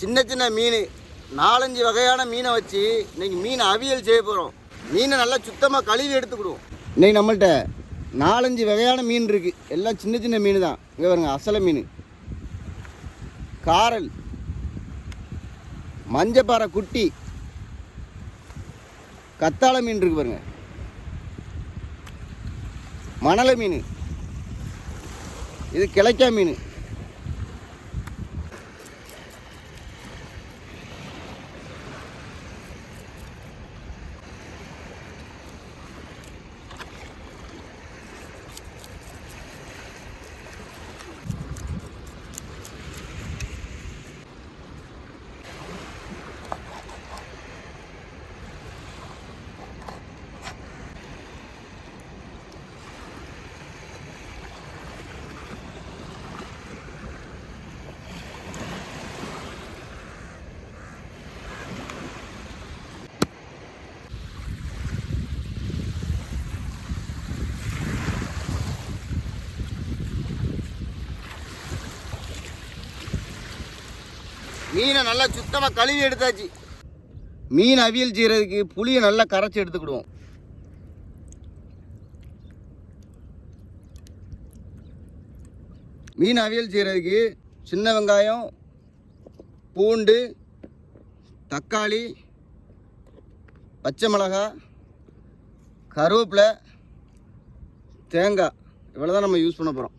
சின்ன சின்ன மீன் நாலஞ்சு வகையான மீனை வச்சு இன்றைக்கி மீன் அவியல் செய்ய போகிறோம் மீனை நல்லா சுத்தமாக கழுவி எடுத்துக்கிடுவோம் இன்றைக்கி நம்மள்ட்ட நாலஞ்சு வகையான மீன் இருக்குது எல்லாம் சின்ன சின்ன மீன் தான். இங்கே பாருங்க அசல மீன் காரல் மஞ்சப்பாறை குட்டி கத்தாழை மீன் இருக்கு பாருங்க. மணலை மீன் இது கிளைக்கா மீன். மீனை நல்லா சுத்தமாக கழுவி எடுத்தாச்சு. மீன் அவியல் செய்கிறதுக்கு புளியை நல்லா கரைச்சி எடுத்துக்கிடுவோம். மீன் அவியல் செய்கிறதுக்கு சின்ன வெங்காயம் பூண்டு தக்காளி பச்சை மிளகாய் கருவேப்பிலை தேங்காய். இவ்வளோ தான் நம்ம யூஸ் பண்ண போகிறோம்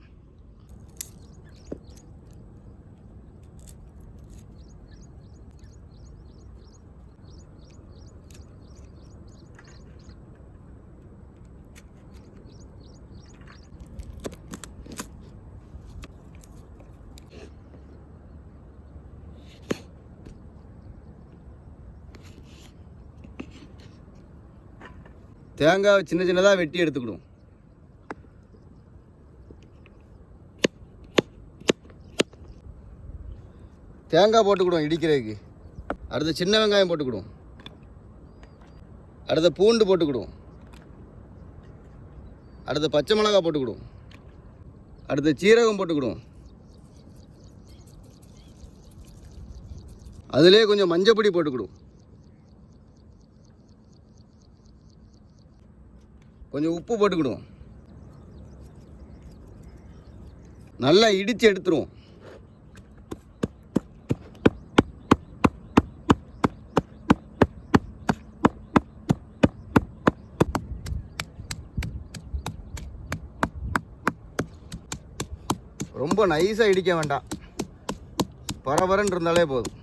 தேங்காவை சின்ன சின்னதாக வெட்டி எடுத்துக்கணும் தேங்காய் போட்டுக்கிடுவோம் இடிக்கிறதுக்கு. அடுத்து சின்ன வெங்காயம் போட்டுக்கிடுவோம். அடுத்து பூண்டு போட்டுக்கிடுவோம். அடுத்து பச்சை மிளகாய் போட்டுக்கிடுவோம். அடுத்து சீரகம் போட்டுக்கிடுவோம். அதிலே கொஞ்சம் மஞ்சப்பொடி போட்டுக்கிடுவோம். கொஞ்சம் உப்பு போட்டுக்கிடுவோம். நல்லா இடித்து எடுத்துருவோம். ரொம்ப நைஸாக இடிக்க வேண்டாம். பரபரன்னு இருந்தாலே போதும்.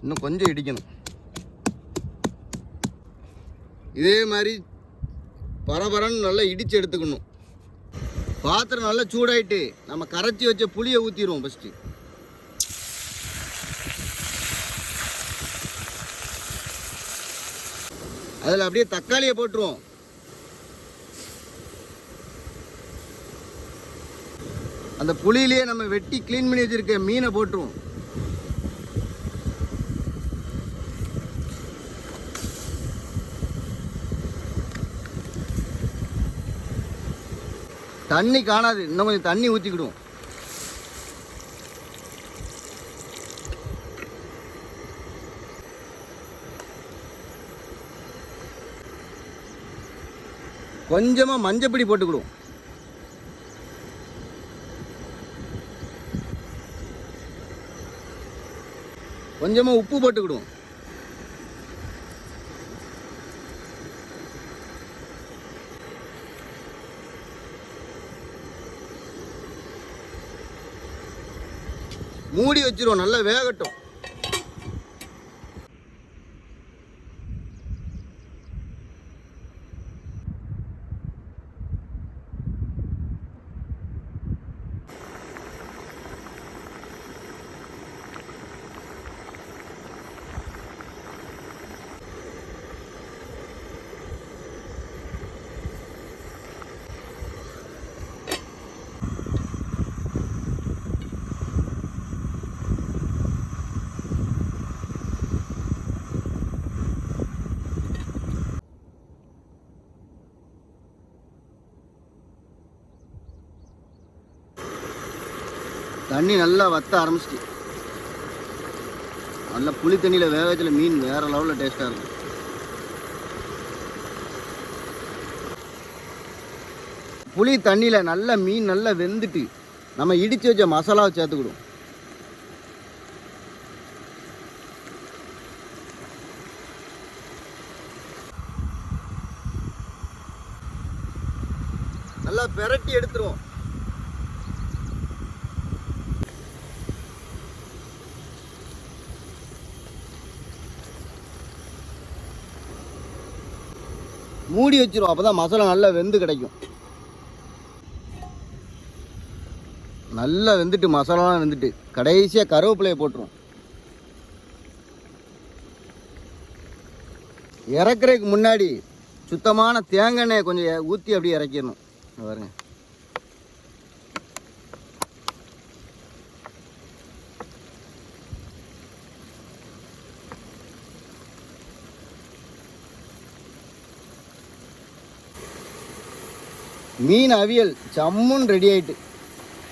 இன்னும் கொஞ்சம் இடிக்கணும். இதே மாதிரி பரபரன்னு நல்லா இடித்து எடுத்துக்கணும். பாத்திரம் நல்லா சூடாயிட்டு நம்ம கரைச்சி வச்ச புளியை ஊற்றிடுவோம் ஃபஸ்ட்டு அதில் அப்படியே தக்காளியை போட்டுருவோம். அந்த புளியிலேயே நம்ம வெட்டி க்ளீன் பண்ணி வச்சிருக்க மீனை போட்டுருவோம். தண்ணி காணாது. இன்னும் கொஞ்சம் தண்ணி ஊற்றிக்கிடுவோம் கொஞ்சமாக மஞ்சப்பிடி போட்டுக்கிடுவோம். கொஞ்சமாக உப்பு போட்டுக்கிடுவோம். மூடி வச்சிருவோம் நல்லா வேகட்டும். தண்ணி நல்லா வத்த ஆரம்பிச்சிட்டு. நல்லா புளி தண்ணியில் வேக மீன் வேறு லெவலில் டேஸ்ட்டாக இருக்கும். புளி தண்ணியில் நல்ல மீன் நல்லா வெந்துட்டு நம்ம இடித்து வச்ச மசாலாவை சேர்த்துக்கிடுவோம் நல்லா பெரட்டி எடுத்துருவோம். மூடி வச்சிருவோம் அப்போ தான் மசாலா நல்லா வெந்து கிடைக்கும். நல்லா வெந்துட்டு மசாலாலாம் வெந்துட்டு. கடைசியாக கருவேப்பிலையை போட்டுருவோம் இறக்குறதுக்கு முன்னாடி சுத்தமான தேங்காய் எண்ணெயை கொஞ்சம் ஊற்றி அப்படியே இறக்கிடணும். பாருங்கள் மீன் அவியல் ஜம்முன்னு ரெடி ஆகிட்டு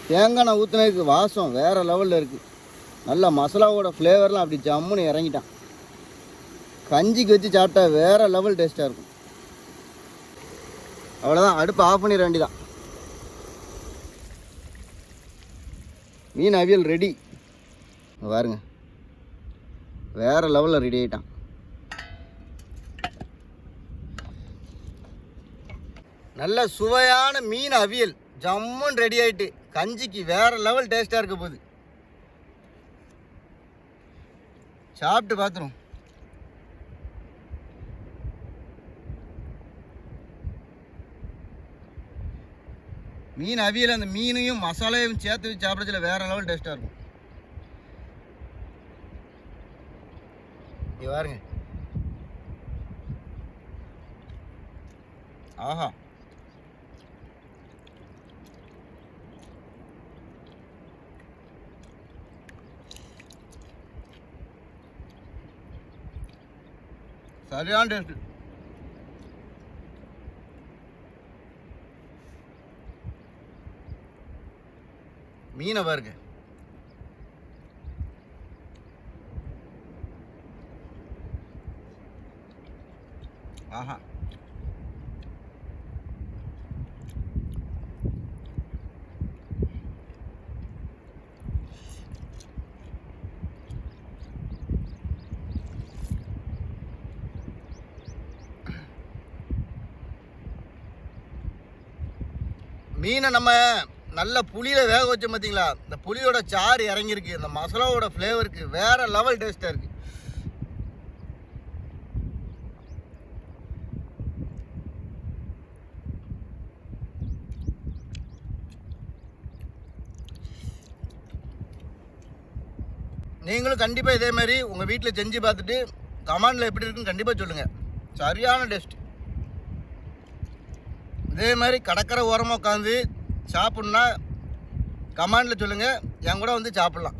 தேங்காய் ஊற்றுனதுக்கு வாசம் வேறு லெவலில் இருக்குது நல்ல மசாலாவோட ஃப்ளேவர்லாம் அப்படி ஜம்முன்னு இறங்கிட்டான். கஞ்சிக்கு வச்சு சாப்பிட்டா வேறு லெவல் டேஸ்ட்டாக இருக்கும். அவ்வளோதான் அடுப்பு ஆஃப் பண்ணிட வேண்டிதான் மீன் அவியல் ரெடி பாருங்க. வேறு லெவலில் ரெடி ஆகிட்டான் நல்ல சுவையான மீன் அவியல். ஜம்முன்னு ரெடி ஆயிட்டு கஞ்சிக்கு வேற லெவல் டேஸ்ட்டாக இருக்க போகுது. சாப்பிட்டு பார்த்துரும் மீன் அவியல் அந்த மீனையும் மசாலையும் சேர்த்து வச்சு சாப்பிட்றதுல வேற லெவல் டேஸ்ட்டாக இருக்கும். பாருங்க. ஆஹா. சரியான டேஸ்ட் மீனை பாருங்க. ஆஹா. மீனை நம்ம நல்ல புளியில் வேக வச்சோம் பார்த்தீங்களா இந்த புளியோட சாறு இறங்கியிருக்கு. இந்த மசாலாவோட ஃப்ளேவருக்கு வேறு லெவல் டேஸ்ட்டாக இருக்குது நீங்களும் கண்டிப்பாக இதே மாதிரி உங்கள் வீட்டில் செஞ்சு பார்த்துட்டு கமாண்டில் எப்படி இருக்குன்னு கண்டிப்பாக சொல்லுங்கள் சரியான டேஸ்ட் அதே மாதிரி கடற்கரை ஓரமாக உட்காந்து சாப்பிட்ணுன்னா கமாண்டில் சொல்லுங்கள் என் கூட வந்து சாப்பிட்லாம்.